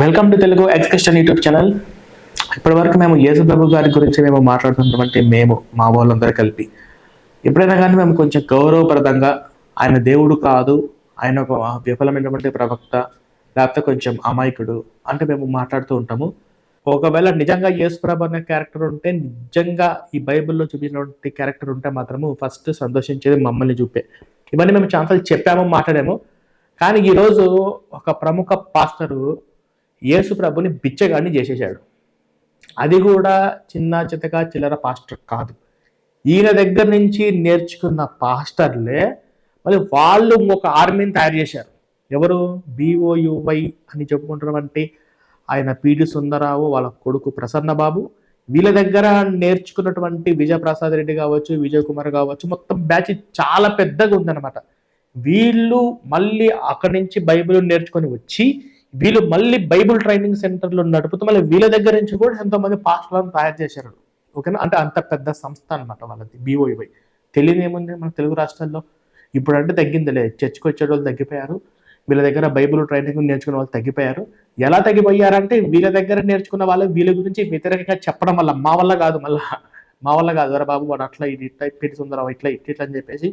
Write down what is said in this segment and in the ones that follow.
Welcome to Telugu excursion YouTube channel ఇప్పటివరకు మేము యేసు ప్రభు గారి గురించి మేము మాట్లాడుతున్నటువంటి మేము మా వాళ్ళందరూ కలిపి. ఎప్పుడైనా కానీ మేము కొంచెం గౌరవప్రదంగా ఆయన దేవుడు కాదు ఆయన ఒక విఫలమైనటువంటి ప్రవక్త లేకపోతే కొంచెం అమాయకుడు అంటే మేము మాట్లాడుతూ ఉంటాము. ఒకవేళ నిజంగా యేసు ప్రభు అనే క్యారెక్టర్ ఉంటే నిజంగా ఈ బైబిల్లో చూపించినటువంటి క్యారెక్టర్ ఉంటే మాత్రము ఫస్ట్ సంతోషించేది మమ్మల్ని చూపే. ఇవన్నీ మేము ఛాన్సల్ చెప్పాము మాట్లాడాము. కానీ ఈరోజు ఒక ప్రముఖ పాస్టరు యేసు ప్రభుని బిచ్చగాడిని చేసేసాడు అది కూడా చిన్న చితక చిల్లర పాస్టర్ కాదు. ఈయన దగ్గర నుంచి నేర్చుకున్న పాస్టర్లే మళ్ళీ వాళ్ళు ఒక ఆర్మీని తయారు చేశారు. ఎవరు? బిఓయువై అని చెప్పుకుంటున్నటువంటి ఆయన పీడి సుందరరావు వాళ్ళ కొడుకు ప్రసన్న బాబు వీళ్ళ దగ్గర నేర్చుకున్నటువంటి విజయప్రసాద్ రెడ్డి కావచ్చు విజయ్ కుమార్ కావచ్చు మొత్తం బ్యాచ్ చాలా పెద్దగా ఉందన్నమాట. వీళ్ళు మళ్ళీ అక్కడి నుంచి బైబిల్ నేర్చుకొని వచ్చి వీళ్ళు మళ్ళీ బైబిల్ ట్రైనింగ్ సెంటర్లు నడుపుతూ మళ్ళీ వీళ్ళ దగ్గర నుంచి కూడా ఎంతోమంది పాస్టర్లను తయారు చేశారు. ఓకేనా? అంటే అంత పెద్ద సంస్థ అనమాట వాళ్ళది బీఓఈవై తెలియదు ఏముంది మన తెలుగు రాష్ట్రాల్లో? ఇప్పుడు అంటే తగ్గిందిలే. చర్చికి వచ్చే వాళ్ళు తగ్గిపోయారు. వీళ్ళ దగ్గర బైబిల్ ట్రైనింగ్ నేర్చుకున్న వాళ్ళు తగ్గిపోయారు. ఎలా తగ్గిపోయారంటే వీళ్ళ దగ్గర నేర్చుకున్న వాళ్ళు వీళ్ళ గురించి వ్యతిరేకంగా చెప్పడం వల్ల మా వల్ల కాదు మళ్ళీ. మా వల్ల కాదు. బాబు వాడు అట్లా ఇది ఇట్లా పెట్టి సుందరం ఇట్లా ఇట్లా ఇట్లా అని చెప్పేసి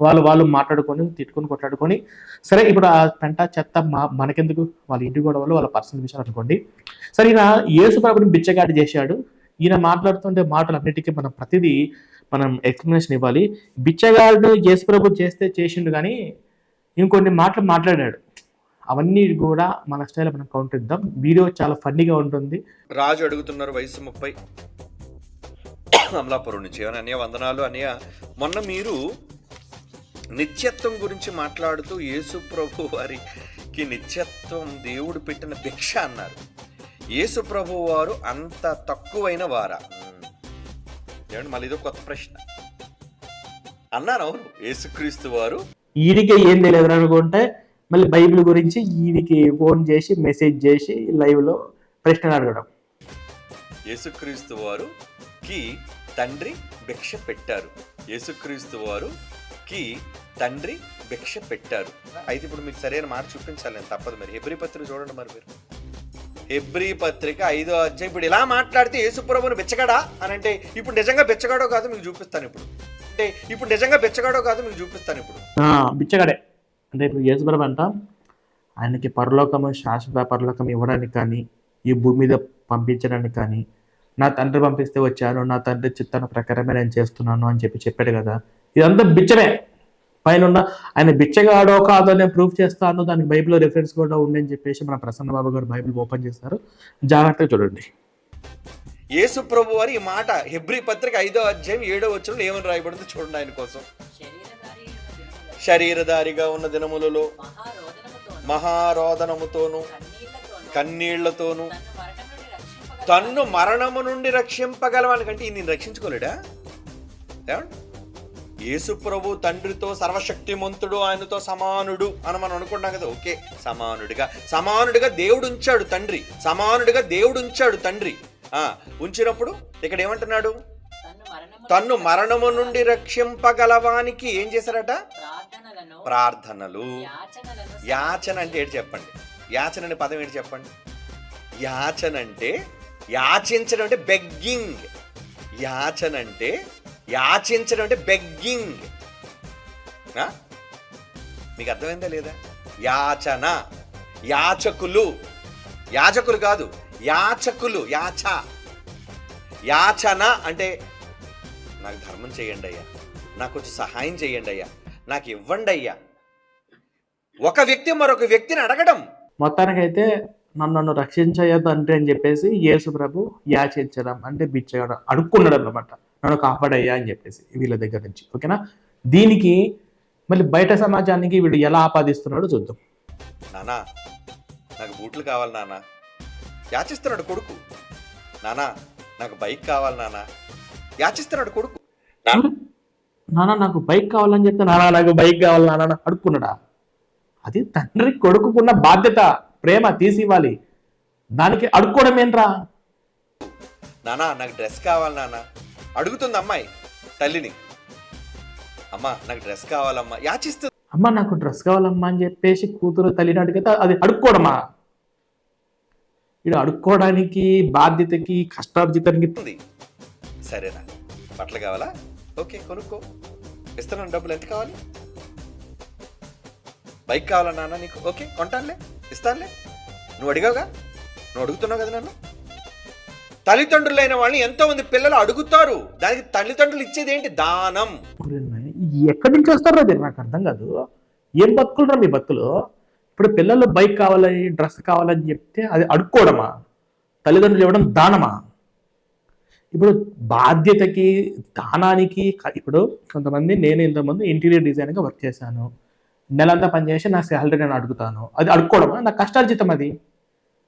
వాళ్ళు వాళ్ళు మాట్లాడుకొని తిట్టుకొని కొట్లాడుకొని. సరే ఇప్పుడు ఆ పెంట చెత్త మా మనకెందుకు? వాళ్ళ ఇంటి గొడవలు వాళ్ళ పర్సనల్ విషయాలు అనుకోండి. సరే ఈయన యేసు ప్రభుని బిచ్చగాడి చేశాడు. ఈయన మాట్లాడుతుంటే మాటలు అన్నిటికీ మనం ప్రతిదీ మనం ఎక్స్ప్లెనేషన్ ఇవ్వాలి. బిచ్చగాడు యేసు ప్రభు చేస్తే చేసిండు కానీ ఇంకొన్ని మాటలు మాట్లాడాడు. అవన్నీ కూడా మన స్టైల్ మనం కౌంటర్ ఇద్దాం వీడియో చాలా ఫన్నీగా ఉంటుంది. రాజు అడుగుతున్నారు వయసు ముప్పై. అమలాపురం నుంచి. అనే వందనాలు. అనే మొన్న మీరు నిత్యత్వం గురించి మాట్లాడుతూ యేసు ప్రభు వారికి నిత్యత్వం దేవుడు పెట్టిన భిక్ష అన్నారు. యేసు ప్రభు వారు అంత తక్కువైన వారా. ఏమండి మళ్ళీ ఇదో కొత్త ప్రశ్న. అన్నారు అవును యేసుక్రీస్తు వారు? ఈడికి ఏం తెలియదు అనుకుంటే మళ్ళీ బైబిల్ గురించి ఈడికి ఫోన్ చేసి మెసేజ్ చేసి live లో ప్రశ్నలు అడగడం. యేసుక్రీస్తు వారు కి తండ్రి భిక్ష పెట్టారు. యేసుక్రీస్తు వారు కి తండ్రి భిక్ష పెట్టారు. అయితే ఇప్పుడు మీకు సరైన మాట చూపించాలి నేను తప్పదు మరి. హెబ్రి పత్రిక చూడండి మరి మీరు. హెబ్రి పత్రిక ఐదో అధ్యాయం. ఇప్పుడు ఇలా మాట్లాడితే యేసుప్రభుని బిచ్చగాడా? అని అంటే ఇప్పుడు నిజంగా బెచ్చగాడో కాదు మీకు చూపిస్తాను ఇప్పుడు. అంటే ఇప్పుడు నిజంగా బెచ్చగాడో కాదు మీకు చూపిస్తాను ఇప్పుడు. బిచ్చగాడే. అంటే ఇప్పుడు యేసుప్రభు అంట ఆయనకి పరలోకము శాశ్వత పరలోకం ఇవ్వడానికి కానీ ఈ భూమి మీద పంపించడానికి కానీ నా తండ్రి పంపిస్తే వచ్చాను నా తండ్రి చిత్తాన ప్రకారమే నేను చేస్తున్నాను అని చెప్పి చెప్పాడు కదా. ఇదంతా బిచ్చమే. పైన ఉన్న ఆయన బిచ్చగాడో కాదో నేను ప్రూఫ్ చేస్తాను దానికి బైబిల్లో రెఫరెన్స్ కూడా ఉందని చెప్పేసి మన ప్రసన్న బాబు గారు బైబిల్ ఓపెన్ చేస్తారు. జాగ్రత్తగా చూడండి. యేసు ప్రభు వారి ఈ మాట హెబ్రి పత్రిక ఐదో అధ్యాయం ఏడో వచ్చిన ఏమని రాయబడింది చూడండి ఆయన కోసం. శరీరధారిగా ఉన్న దినములలో మహారోదనముతోను కన్నీళ్ళతోను తన్ను మరణము నుండి రక్షింపగలవానికంటే ఈయన రక్షించుకోలేడా? ఏమండి? యేసు ప్రభు తండ్రితో సర్వశక్తిమంతుడు ఆయనతో సమానుడు అని మనం అనుకుంటాం కదా. ఓకే సమానుడిగా. సమానుడిగా దేవుడు ఉంచాడు తండ్రి. సమానుడిగా దేవుడు ఉంచాడు తండ్రి. ఆ ఉంచినప్పుడు ఇక్కడ ఏమంటున్నాడు? తన్ను మరణము నుండి రక్షింపగలవానికి ఏం చేశారట? ప్రార్థనలు. యాచన అంటే ఏంటి చెప్పండి? యాచన అనే పదం ఏంటి చెప్పండి? యాచన అంటే యాచించడం అంటే బెగ్గింగ్ యాచన అంటే యాచించడం అంటే బెగ్గింగ్ మీకు అర్థమైందా లేదా? యాచన. యాచకులు. యాచకులు కాదు. యాచకులు. యాచ. యాచన అంటే నాకు ధర్మం చేయండి అయ్యా. నాకు కొంచెం సహాయం చేయండి అయ్యా. నాకు ఇవ్వండి అయ్యా. ఒక వ్యక్తి మరొక వ్యక్తిని అడగడం. మొత్తానికైతే నన్ను నన్ను రక్షించయ్యద్దు అంటే అని చెప్పేసి యేసు ప్రభు యాచించడం అంటే బిచ్చగడం అడుక్కున్నాడు అనమాట నన్ను కాపాడయ్యా అని చెప్పేసి వీళ్ళ దగ్గర నుంచి. ఓకేనా? దీనికి మళ్ళీ బయట సమాజానికి వీడు ఎలా ఆపాదిస్తున్నాడో చూద్దాం. నానా నాకు బూట్లు కావాలి నానా. యాచిస్తున్నాడు కొడుకు. నానా నాకు బైక్ కావాలి నానా. యాచిస్తున్నాడు కొడుకు. నాన్న నాకు బైక్ కావాలని చెప్తే నాన్న నాకు బైక్ కావాలి నాన్న అడుక్కున్నాడా? అది తండ్రి కొడుకుకున్న బాధ్యత ప్రేమ తీసి ఇవ్వాలి దానికి అడుక్కోవడం ఏంట్రా? నానా నాకు డ్రెస్ కావాలి నానా. అడుగుతుంది అమ్మాయి తల్లిని. అమ్మా నాకు డ్రెస్ కావాలమ్మా. యాచిస్తుంది అమ్మ నాకు డ్రెస్ కావాలమ్మా అని చెప్పేసి కూతురు తల్లిని అడిగితే అది అడుక్కోవడమా ఇది అడుక్కోవడానికి బాధ్యతకి కష్టార్జితానికి సరేనా. బట్టలు కావాలా? ఓకే కొనుక్కో. ఇస్తున్నాను డబ్బులు. ఎంత కావాలి? బైక్ కావాలా నాన్న నీకు? ఓకే కొంటానులే. ఇస్తానులే. నువ్వు అడిగావుగా? నువ్వు అడుగుతున్నావు కదా నన్ను? తల్లిదండ్రులైన వాళ్ళని ఎంతో మంది పిల్లలు అడుగుతారు. దానికి తల్లిదండ్రులు ఇచ్చేది ఏంటి దానం ఎక్కడి నుంచి వస్తారో అది నాకు అర్థం కాదు. ఏం బతుకులరా మీ బతుకులు ఇప్పుడు పిల్లలు బైక్ కావాలని డ్రెస్ కావాలని చెప్తే అది అడుక్కోవడమా తల్లిదండ్రులు ఇవ్వడం దానమా? ఇప్పుడు బాధ్యతకి దానానికి ఇప్పుడు కొంతమంది నేను ఇంతమంది ఇంటీరియర్ డిజైన్గా వర్క్ చేశాను. నెలంతా పనిచేసి నా శాలరీ నేను అడుగుతాను. అది అడుక్కోవడమా నా కష్టార్జితం అది.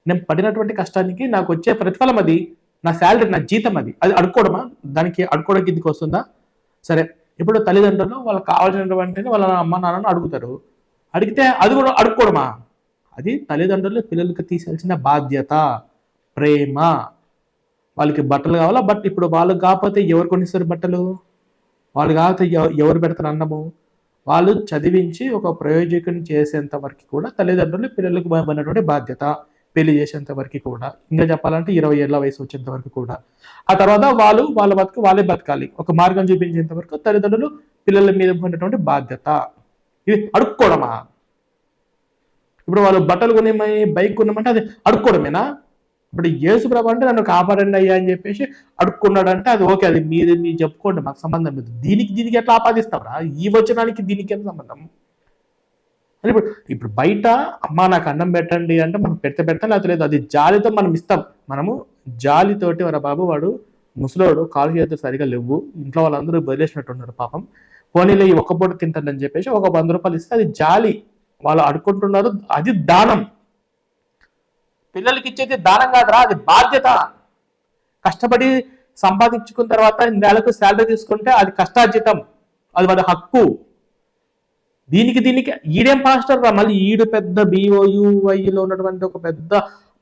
నేను పడినటువంటి కష్టానికి నాకు వచ్చే ప్రతిఫలం అది. నా శాలరీ నా జీతం అది. అది అడుక్కోవడమా దానికి అడుక్కోవడానికి ఇందుకు వస్తుందా? సరే. ఇప్పుడు తల్లిదండ్రులు వాళ్ళకి కావాల్సినటువంటి వాళ్ళ అమ్మ నాన్నను అడుగుతారు. అడిగితే అది కూడా అడుక్కోవడమా అది తల్లిదండ్రులు పిల్లలకి తీసాల్సిన బాధ్యత ప్రేమ. వాళ్ళకి బట్టలు కావాలా? బట్ ఇప్పుడు వాళ్ళు కాకపోతే ఎవరు కొనిస్తారు బట్టలు? వాళ్ళు కాకపోతే ఎవరు పెడతారు అన్నము? వాళ్ళు చదివించి ఒక ప్రయోజకుని చేసేంత వరకు కూడా తల్లిదండ్రులు పిల్లలకు ఉన్నటువంటి బాధ్యత. పెళ్ళి చేసేంత వరకు కూడా. ఇంకా చెప్పాలంటే ఇరవై ఏళ్ళ వయసు వచ్చేంత వరకు కూడా. ఆ తర్వాత వాళ్ళు వాళ్ళ బతుకు వాళ్ళే బతకాలి. ఒక మార్గం చూపించేంత వరకు తల్లిదండ్రులు పిల్లల మీద ఉన్నటువంటి బాధ్యత. ఇది అడుక్కోవడమా ఇప్పుడు వాళ్ళు బట్టలు కొనేమని బైక్ కొనమంటే అది అడుక్కోవడమేనా ఇప్పుడు యేసు ప్రభు అంటే నన్ను కాపాడండి అయ్యా అని చెప్పేసి అడుక్కున్నాడంటే అది ఓకే అది మీది మీరు చెప్పుకోండి మాకు సంబంధం లేదు. దీనికి దీనికి ఎట్లా ఆపాదిస్తావరా? ఈ వచనానికి దీనికి ఎంత సంబంధం? అంటే ఇప్పుడు ఇప్పుడు బయట అమ్మా నాకు అన్నం పెట్టండి అంటే మనం పెడితే పెడతాం లేకపోతే లేదు అది జాలితో మనం ఇస్తాం. మనము జాలితోటి వర బాబు వాడు ముసలోడు కాలు చేతులు సరిగా లేవు ఇంట్లో వాళ్ళందరూ వదిలేసినట్టున్నారు పాపం. పోనీలో ఈ ఒక్క పూట తింటాడని చెప్పేసి ఒక వంద రూపాయలు ఇస్తే అది జాలి. వాళ్ళు అడుకుంటున్నారు అది దానం. పిల్లలకి ఇచ్చేది దానం కాదురా అది బాధ్యత. కష్టపడి సంపాదించుకున్న తర్వాత నెలకు శాలరీ తీసుకుంటే అది కష్టార్జితం. అది వాళ్ళ హక్కు. దీనికి దీనికి ఈడేం పాస్టర్ రా? మళ్ళీ ఈడు పెద్ద బిఓయుఐలో ఉన్నటువంటి ఒక పెద్ద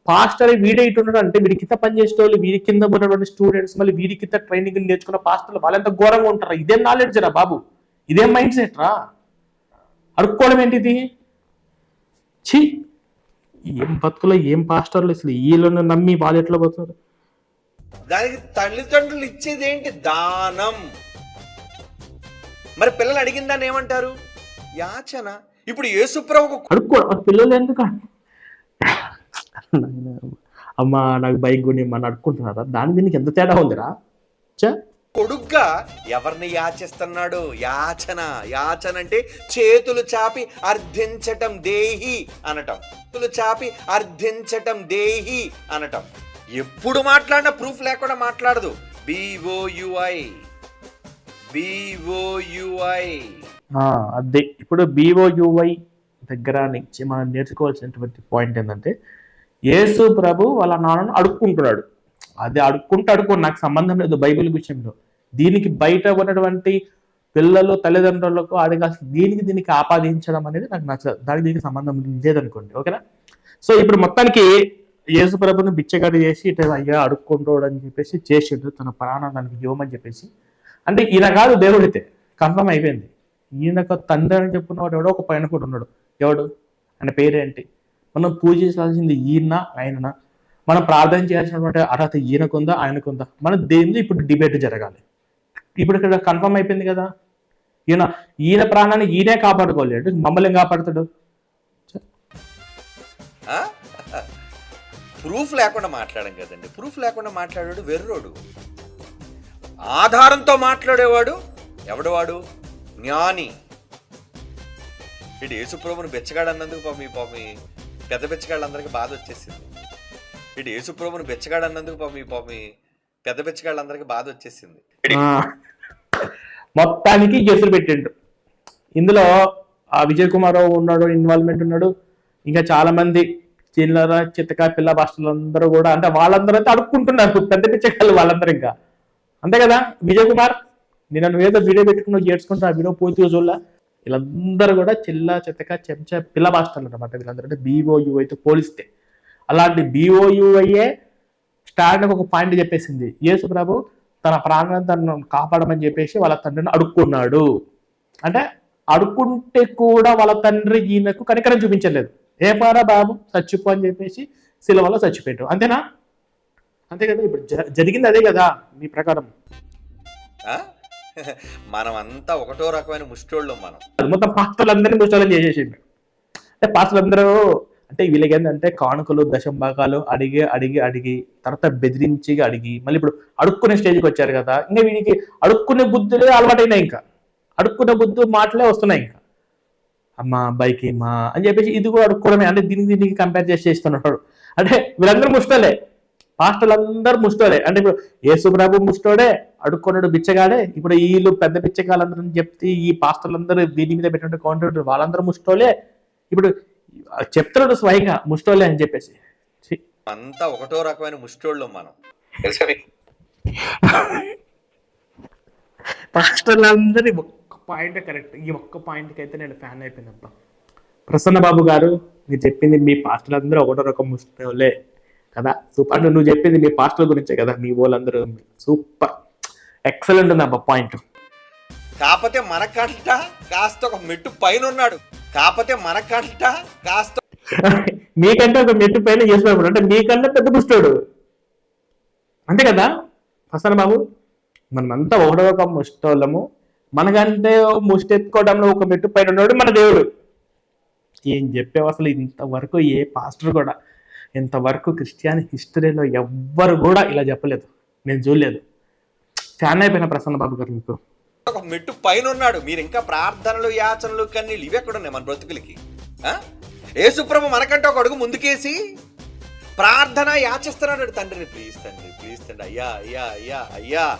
పాస్టర్ వీడే ఇటు ఉన్నాడు అంటే వీడి కింద పనిచేసే వాళ్ళు వీడి కింద ఉన్నటువంటి స్టూడెంట్స్ మళ్ళీ వీడి కింద ట్రైనింగ్ నేర్చుకున్న పాస్టర్లు వాళ్ళంత ఘోరంగా ఉంటారా? ఇదేం నాలెడ్జ్ రా బాబు? ఇదేం మైండ్ సెట్ రా? అడుక్కోవడం ఏంటిది? ఛీ! ఏం బతుకులో ఏం పాస్టర్లు అసలు వీళ్ళను నమ్మి వాళ్ళు ఎట్లా పోతున్నారు? దానికి తల్లిదండ్రులు ఇచ్చేది ఏంటి దానం? మరి పిల్లలు అడిగిన దాన్ని ఏమంటారు? యాచన. ఇప్పుడు యేసుప్రభుకు అడుక్కోవడం పిల్లలు ఎందుకు అమ్మా నాకు బైక్ కొని మన అడుక్కుంటున్నారా దాని దీనికి ఎంత తేడా ఉందిరా? చ కొడుగ్గా ఎవరిని యాచిస్తున్నాడు? యాచన. యాచన అంటే చేతులు చాపి అర్థించటం దేహి అనటం. చేతులు చాపి అర్థించటం దేహి అనటం. ఎప్పుడు మాట్లాడినా ప్రూఫ్ లేకుండా మాట్లాడదు. బిఓయుఐ బిఓయుఐ అదే. ఇప్పుడు బీఓయువై దగ్గర నుంచి మనం నేర్చుకోవాల్సినటువంటి పాయింట్ ఏంటంటే యేసు ప్రభు వాళ్ళ నాన్నను అడుక్కుంటున్నాడు. అది అడుక్కుంటూ అడుక్కు నాకు సంబంధం లేదు బైబిల్ విషయంలో. దీనికి బయట ఉన్నటువంటి పిల్లలు తల్లిదండ్రులకు అది కాస్త దీనికి దీనికి ఆపాదించడం అనేది నాకు నచ్చదు. దానికి దీనికి సంబంధం లేదనుకోండి ఓకేనా? సో ఇప్పుడు మొత్తానికి యేసు ప్రభుని బిచ్చగాడు చేసి ఇటు అయ్యా అడుక్కుంటాడు అని చెప్పేసి చేసిండు తన ప్రాణానికి ఇవ్వమని చెప్పేసి. అంటే ఈయన కాదు దేవుడితే కన్ఫర్మ్ అయిపోయింది. ఈయనకు తండ్రి అని చెప్పుకున్నవాడు ఎవడో ఒక పైన కూడా ఉన్నాడు. ఎవడు? ఆయన పేరేంటి? మనం పూజించాల్సింది ఈయన ఆయననా? మనం ప్రార్థన చేయాల్సినటువంటి అర్హత ఈయనకుందా ఆయనకుందా? మన దేని ఇప్పుడు డిబేట్ జరగాలి? ఇప్పుడు ఇక్కడ కన్ఫర్మ్ అయిపోయింది కదా? ఈయన ఈయన ప్రాణాన్ని ఈయనే కాపాడుకోలేడు మమ్మల్ని కాపాడుతాడు? ప్రూఫ్ లేకుండా మాట్లాడడం కదండి. ప్రూఫ్ లేకుండా మాట్లాడాడు వెర్రోడు. ఆధారంతో మాట్లాడేవాడు ఎవడవాడు జ్ఞాని. ఇటు యేసుప్రభుని బెచ్చగాడు అన్నందుకు పాపం పాపం పెద్ద బెచ్చగాళ్ళందరికీ బాధ వచ్చేసింది. ఇటు యేసుప్రభుని బెచ్చగాడు అన్నందుకు పాపం పాపం పెద్ద బెచ్చగాళ్ళందరికీ బాధ వచ్చేసింది. మొత్తానికి కేసులు పెట్టిండు. ఇందులో ఆ విజయ్ కుమార్ రావు ఉన్నాడు ఇన్వాల్వ్మెంట్ ఉన్నాడు. ఇంకా చాలా మంది చిల్లర చిత్తక పిల్ల భాషలు అందరూ కూడా అంటే వాళ్ళందరూ అయితే అడుక్కుంటున్నారు. పెద్ద పిచ్చకాళ్ళు వాళ్ళందరూ ఇంకా. అంతే కదా విజయ్ కుమార్? నేను ఏదో వీడియో పెట్టుకున్నావు చేర్చుకుంటా ఆ వీడియో పూర్తిగా రోజుల్లో వీళ్ళందరూ కూడా చిల్ల చెత్తక చెంచా పిల్ల మాస్టర్లు అనమాట వీళ్ళందరూ. అంటే బీఓయూ అయితే పోలిస్తే. అలాంటి బీఓయూ అయ్యే స్టాండ్ ఒక పాయింట్ చెప్పేసింది. యేసు ప్రభు తన ప్రాణాన్ని తనను కాపాడమని చెప్పేసి వాళ్ళ తండ్రిని అడుక్కున్నాడు. అంటే అడుక్కుంటే కూడా వాళ్ళ తండ్రి ఈయనకు కనికరం చూపించలేదు. ఏ పారా బాబు చచ్చిపో అని చెప్పేసి సిలవలో చచ్చిపోయాడు అంతేనా? అంతే కదా ఇప్పుడు జరిగింది అదే కదా మీ ప్రకారం. మనమంతా ఒకటో రకమైన ముష్టోళ్ళం మనం. అది మొత్తం పాత్రలందరినీ ముసలం చేసేసింది అంటే పాత్రలందరూ అంటే వీళ్ళకి ఏంటంటే కానుకలు దశం భాగాలు అడిగి అడిగి అడిగి తర్వాత బెదిరించి అడిగి మళ్ళీ ఇప్పుడు అడుక్కునే స్టేజ్కి వచ్చారు కదా ఇంకా వీడికి అడుక్కునే బుద్ధులే అలవాటైనాయి ఇంకా. అడుక్కునే బుద్ధు మాటలే వస్తున్నాయి ఇంకా. అమ్మా బైక్ ఏమా అని చెప్పేసి ఇది కూడా అడుక్కోవడమే. అంటే దీనికి దీనికి కంపేర్ చేసి చేస్తున్నాడు అంటే వీళ్ళందరూ ముష్టలే పాస్టర్లు అందరూ ముష్టోలే అంటే ఇప్పుడు యేసుప్రభు ముష్టోడే అడుక్కున్నాడు బిచ్చగాడే. ఇప్పుడు వీళ్ళు పెద్ద బిచ్చగాళ్ళందరూ చెప్తే ఈ పాస్టర్లందరూ దీని మీద పెట్టినట్టు కౌంటర్ వాళ్ళందరూ ముష్టోలే ఇప్పుడు చెప్తున్నాడు స్వయంగా ముష్టోలే అని చెప్పేసి. అంతా ఒకటో రకమైన ముష్టోళ్ళం మనం? పాస్టర్లందరి ఒక్క పాయింట్ కరెక్ట్. ఈ ఒక్క పాయింట్కి అయితే నేను ఫ్యాన్ అయిపోయినప్ప ప్రసన్న బాబు గారు మీరు చెప్పింది మీ పాస్టర్లందరూ ఒకటో రకం ముష్టోలే కదా? సూపర్. అంటే నువ్వు చెప్పింది మీ పాస్టర్ల గురించే కదా మీ వాళ్ళందరూ. సూపర్. ఎక్సలెంట్ ఉంది అబ్బా పాయింట్ కాకపోతే మనకంట కాస్త ఒక మెట్టు పైన ఉన్నాడు. కాకపోతే మనకంట కాస్త మీకంటే ఒక మెట్టు పైన చేసినప్పుడు అంటే మీకన్నా పెద్ద ముష్టోడు అంతే కదా? ప్రసన్న బాబు మనమంతా ఒకటో ఒక ముష్టోళ్ళము మనకంటే ముష్టి ఎత్తుకోవడంలో ఒక మెట్టు పైన ఉన్నాడు మన దేవుడు. ఏం చెప్పావు అసలు ఇంతవరకు ఏ పాస్టర్ కూడా? ఇంతవరకు క్రిస్టియాని హిస్టరీలో ఎవ్వరు కూడా ఇలా చెప్పలేదు. నేను చూడలేదు. ఫ్యాన్ అయిపోయిన ప్రసన్న బాబు గారు మీకు. ఒక మెట్టు పైన ఉన్నాడు. మీరు ఇంకా ప్రార్థనలు యాచనలు కన్నీళ్ళు ఇవి ఎక్కడ ఉన్నాయి మన బ్రతుకులకి? ఆ? మనకంటే ఒక అడుగు ముందుకేసి ప్రార్థన యాచిస్తున్నాడు. తండ్రిని ప్లీజ్ తండ్రి ప్లీజ్ తండ్రి. అయ్యా అయ్యా అయ్యా అయ్యా.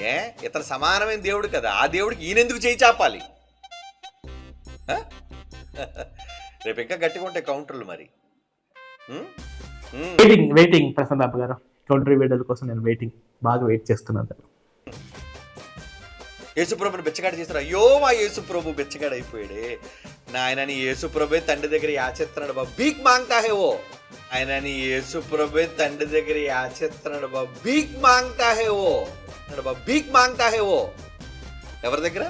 ఏ? ఇతను సమానమైన దేవుడు కదా. ఆ దేవుడికి ఈయనెందుకు చేయి చాపాలి? రేపు ఇంకా గట్టిగా ఉంటాయి కౌంటర్లు మరి. వెయిటింగ్ వెయిటింగ్ ప్రసన్న బాబు గారు. కౌంటరీ వీడియోల కోసం నేను వెయిటింగ్ బాగా వెయిట్ చేస్తున్నాను. యేసుప్రభుని బెచ్చగాడు చేస్తారు అయ్యో మా యేసుప్రభు బెచ్చగాడు అయిపోయాడే నాయనని యేసుప్రభే తండ్రి దగ్గర యాచెత్తున్నాడు బాబు. బీక్ మాంగ్తా హే ఓ ఆయనని యేసుప్రభే తండ్రి దగ్గర యాచెత్తున్నాడు బాబు. బీక్ మాంగ్తా హే ఓ అన్నాడు బాబు బీక్ మాంగ్తా హే ఓ ఎవరి దగ్గర?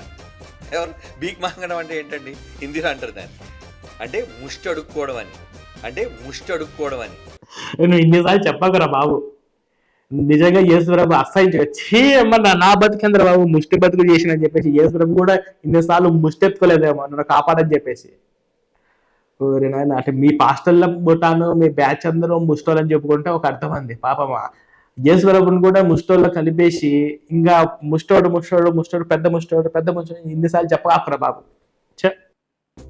ఎవరు? బీక్ మాంగడం అంటే ఏంటండి? హిందీలో అంటారు దాన్ని. అంటే ముష్టి అడుక్కోవడం అని. అంటే ముష్టి అడుక్కోవడం అని. నువ్వు ఇన్నిసార్లు చెప్పకురా బాబు. నిజంగా యేసుప్రభు అసహ్యం వచ్చి ఏమన్నా నా బతికేంద్ర బాబు ముష్టి బతుకు చేసిన అని చెప్పేసి యేసుప్రభు కూడా ఇన్నిసార్లు ముష్టి ఎత్తుకోలేదేమో నన్ను కాపాడని చెప్పేసి. నాయన అంటే మీ పాస్టర్ల బుటాను మీ బ్యాచ్ అందరూ ముష్టోళ్ళని చెప్పుకుంటే ఒక అర్థం అంది పాపమా. యేసుప్రభుని కూడా ముష్టోళ్ళు కలిపేసి ఇంకా ముష్టోడు ముష్టోడు ముష్టోడు పెద్ద ముష్టోడు పెద్ద ముష్టోడు ఇన్నిసార్లు చెప్పాకురా బాబు.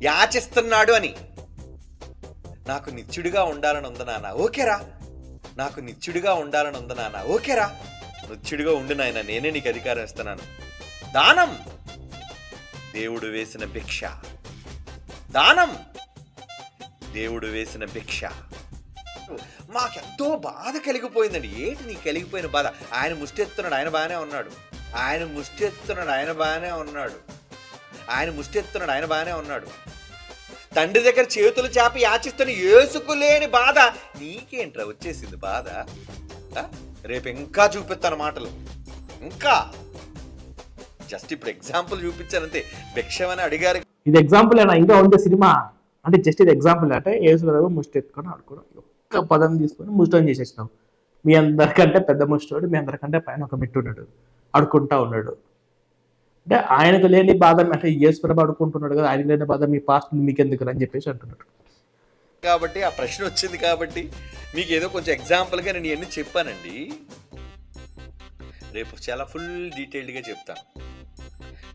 యాచిస్తున్నాడు అని. నాకు నిత్యుడిగా ఉండాలని ఉంది నాన్న ఓకేరా నాకు నిత్యుడిగా ఉండాలని ఉంది నాన్న ఓకేరా నిత్యుడిగా ఉండి నాయన నేనే నీకు అధికారం ఇస్తున్నాను. దానం! దేవుడు వేసిన భిక్ష. దానం! దేవుడు వేసిన భిక్ష. మాకెంతో బాధ కలిగిపోయిందండి. ఏంటి నీ కలిగిపోయిన బాధ? ఆయన ముష్టెత్తున్నాడు ఆయన బాగానే ఉన్నాడు. ఆయన ముష్టి ఎత్తున్నాడు ఆయన బాగానే ఉన్నాడు. ఆయన ముష్టి ఎత్తున్నాడు ఆయన బాగానే ఉన్నాడు. తండ్రి దగ్గర చేతులు చాపి యాచిస్తున్న ఏసుకులేని బాధ. నీకేంట్రా వచ్చేసింది బాధ? రేపు ఇంకా చూపిస్తాను మాటలు. ఇంకా? జస్ట్ ఇప్పుడు ఎగ్జాంపుల్ చూపించానంతే. భిక్షమని అడిగారు. ఇది ఎగ్జాంపుల్ అయినా ఇంకా ఉండే సినిమా? అంటే జస్ట్ ఇది ఎగ్జాంపుల్ అంటే యేసుప్రభు ముష్టి ఎత్తుకొని ఆడుకోవడం. ఒక్క పదం తీసుకొని ముష్టం చేసేసినాం. మీ అందరికంటే పెద్ద ముష్టోడు మీ అందరికంటే పైన ఒక మెట్టు ఉన్నాడు. ఆడుకుంటా ఉన్నాడు. అంటే ఆయనకు లేని బాధ అంటే యేసుప్రభు ఆడుకుంటున్నాడు కదా ఆయన లేని బాధ మీ పాస్ట్ మీకు ఎందుకు అని చెప్పేసి అంటున్నాడు. కాబట్టి ఆ ప్రశ్న వచ్చింది కాబట్టి మీకు ఏదో కొంచెం ఎగ్జాంపుల్గా నేను ఇవన్నీ చెప్పానండి. రేపు చాలా ఫుల్ డీటెయిల్డ్గా చెప్తాను.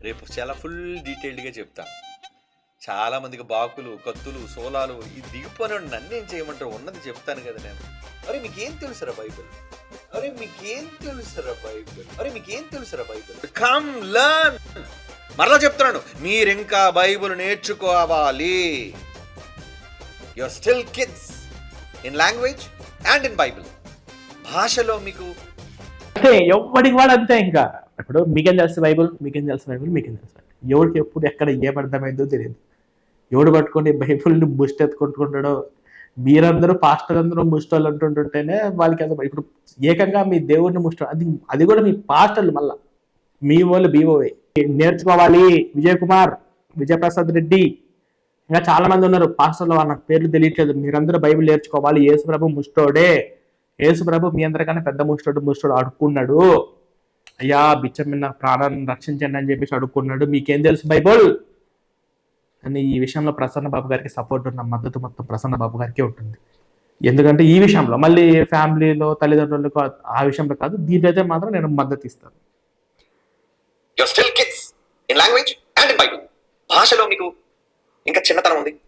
రేపు చాలా ఫుల్ డీటెయిల్డ్గా చెప్తాను. చాలా మందికి బాకులు కత్తులు సోలాలు ఈ దిగిపోయిన నన్ను చేయమంటారు ఉన్నది చెప్తాను కదా నేను. అరే మీకేం తెలుసురా బైబిల్? అరే మీకేం తెలుసురా బైబిల్? అరే మీకేం తెలుసురా బైబిల్? Come learn! మరలా చెప్తున్నాను మీరు ఇంకా బైబిల్ నేర్చుకోవాలి. Your still kids in language and in Bible భాషలో మీకు అంటే ఎవరికి వాడు అంతే ఇంకా. ఇప్పుడు మీకేం తెలుసు బైబుల్? మీకేం తెలుసు బైబుల్? మీకేం తెలుసు ఎవరికి ఎప్పుడు ఎక్కడ ఏం అర్థమైందో తెలియదు. ఎవడు పట్టుకొని బైబుల్ని ముష్టి ఎత్తుకుంటున్నాడో మీరందరూ పాస్టర్ అందరూ ముష్టోళ్ళు అంటుంటుంటేనే వాళ్ళకి అసలు ఇప్పుడు ఏకంగా మీ దేవుడిని ముష్ట అది అది కూడా మీ పాస్టర్లు మళ్ళా. మీ వాళ్ళు బీఓఏ నేర్చుకోవాలి. విజయ్ కుమార్ విజయప్రసాద్ రెడ్డి. ఇంకా చాలా మంది ఉన్నారు. పాస్టర్లు వాళ్ళ పేర్లు తెలియట్లేదు. మీరందరూ బైబిల్ నేర్చుకోవాలి. యేసుప్రభు ముష్టోడే యేసు ప్రభు మీ అందరికన్నా పెద్ద ముష్టోడు ముష్టోడు అడుక్కున్నాడు అయ్యా బిచ్చం మీద ప్రాణాన్ని రక్షించండి అని చెప్పేసి అడుక్కున్నాడు. మీకేం తెలుసు బైబుల్? అని ఈ విషయంలో ప్రసన్న బాబు గారికి సపోర్ట్ ఉన్న మద్దతు మొత్తం ప్రసన్న బాబు గారికి ఉంటుంది. ఎందుకంటే ఈ విషయంలో మళ్ళీ ఫ్యామిలీలో తల్లిదండ్రులకు ఆ విషయంలో కాదు దీంట్లో అయితే మాత్రం నేను మద్దతు ఇస్తాను. భాషలో మీకు ఇంకా చిన్నతనం ఉంది.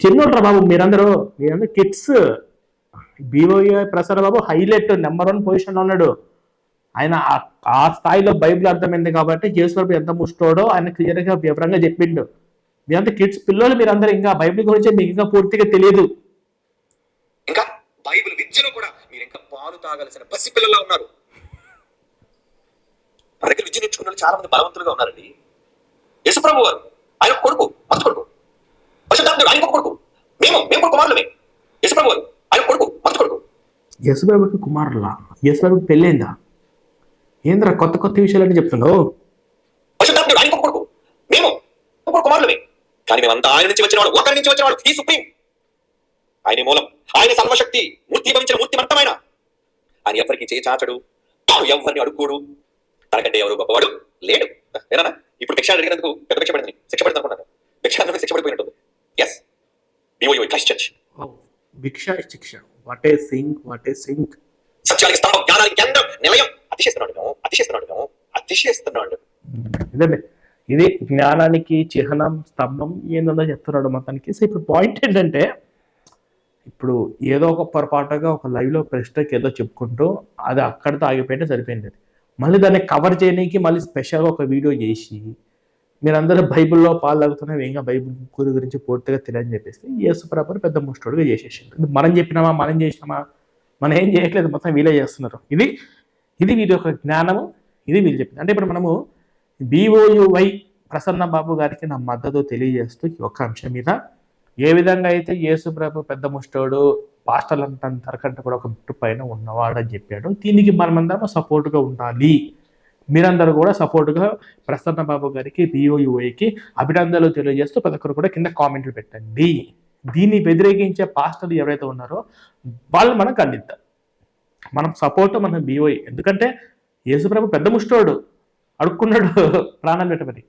బాబు మీరందరూ మీరందరూ kids BOA Prasanna Babu highlight number one position ఉన్నాడు. ఆయన ఆ- ఆ స్థాయిలో బైబిల్ అర్థమైంది కాబట్టి జేసు ఎంత ముష్టోడో ఆయన క్లియర్గా వివరంగా చెప్పిండు. మీరంతా కిడ్స్ పిల్లలు మీరందరూ ఇంకా బైబిల్ గురించి మీకు ఇంకా పూర్తిగా తెలియదు. ఇంకా బైబిల్ విద్యలో కూడా మీరు ఇంకా పాలు తాగాల్సిన పసి పిల్లల్లో ఉన్నారు. మన దగ్గర విద్య నేర్చుకున్న చాలా మంది బలవంతులుగా ఉన్నారండి. యశుప్రభు వారు ఆయన కొడుకు మంచి కొడుకు పరిశుద్ధాత్ముడు ఆయన కొడుకు. మేము మేము కూడా కుమారులమే. యశుప్రభు వారు ఆయన కొడుకు మంచి కొడుకు. యశుబాబుకి కుమారులా? యశుబాబుకి పెళ్ళైందా? ఏంద్రా కొత్త కొత్త విషయాలని చెప్తున్నావు పరిశుద్ధాత్ముడు ఆయన ఒక కొడుకు మేము ఒక కుమారులమే కానీ మేమంతా ఆయన నుంచి వచ్చిన వాళ్ళు ఒకరి నుంచి వచ్చిన వాళ్ళు ఈ సుప్రీం. ఆయన మూలం ఆయన సర్వశక్తి మూర్తి భవించిన మూర్తిమంతమైన. ఆయన ఎవరికి చేయి చాచడు ఎవరిని అడుక్కోడు. తనకంటే ఎవరు గొప్పవాడు? లేడు. ఏనా ఇప్పుడు భిక్ష అడిగినందుకు పెద్ద భిక్ష పడింది శిక్ష పడింది అనుకున్నాను భిక్ష అందుకు శిక్ష పడిపోయినట్టుంది. ఎస్ బిఓయో క్రైస్ట్ చర్చ్ భిక్ష శిక్ష. What a sink what a sink సత్యానికి స్తంభం జ్ఞానానికి కేంద్రం నిలయం. అతిశేస్తున్నాడు అతిశేస్తున్నాడు అతిశేస్తున్నాడు ఇది జ్ఞానానికి చిహ్నం స్తంభం ఏందో చెప్తున్నాడు మొత్తానికి సో ఇప్పుడు పాయింట్ ఏంటంటే ఇప్పుడు ఏదో ఒక పొరపాటుగా ఒక లైవ్లో ప్రశ్నకి ఏదో చెప్పుకుంటూ అది అక్కడితో ఆగిపోయింటే సరిపోయింది. మళ్ళీ దాన్ని కవర్ చేయడానికి మళ్ళీ స్పెషల్గా ఒక వీడియో చేసి మీరందరూ బైబిల్లో పాలు ఇంకా బైబిల్ గురి గురించి పూర్తిగా తెలియని చెప్పేసి యేసు ప్రభు పెద్ద ముష్టోడుగా చేసేసింది మనం చెప్పినామా మనం చేసినామా? మనం ఏం చేయట్లేదు మొత్తం వీళ్ళే చేస్తున్నారు. ఇది ఇది వీరి యొక్క జ్ఞానము ఇది వీళ్ళు చెప్పింది అంటే ఇప్పుడు మనము బీఓయువై ప్రసన్న బాబు గారికి నా మద్దతు తెలియజేస్తూ ఈ ఒక్క అంశం మీద ఏ విధంగా అయితే యేసు ప్రభు పెద్ద ముష్టోడు పాస్టర్లు అంటారు కంటే కూడా ఒక బిట్టు పైన ఉన్నవాడు అని చెప్పాడు. దీనికి మనమందరం సపోర్ట్గా ఉండాలి. మీరందరూ కూడా సపోర్ట్గా ప్రసన్న బాబు గారికి బీఓయుఐకి అభినందనలు తెలియజేస్తూ ప్రతి ఒక్కరు కూడా కింద కామెంట్లు పెట్టండి. దీన్ని వ్యతిరేకించే పాస్టర్లు ఎవరైతే ఉన్నారో వాళ్ళు మనం ఖండిద్దాం మనం సపోర్ట్ మనం బీఓఐ ఎందుకంటే యేసుప్రభు పెద్ద ముష్టోడు. అడుక్కున్నాడు ప్రాణం పెట్టమని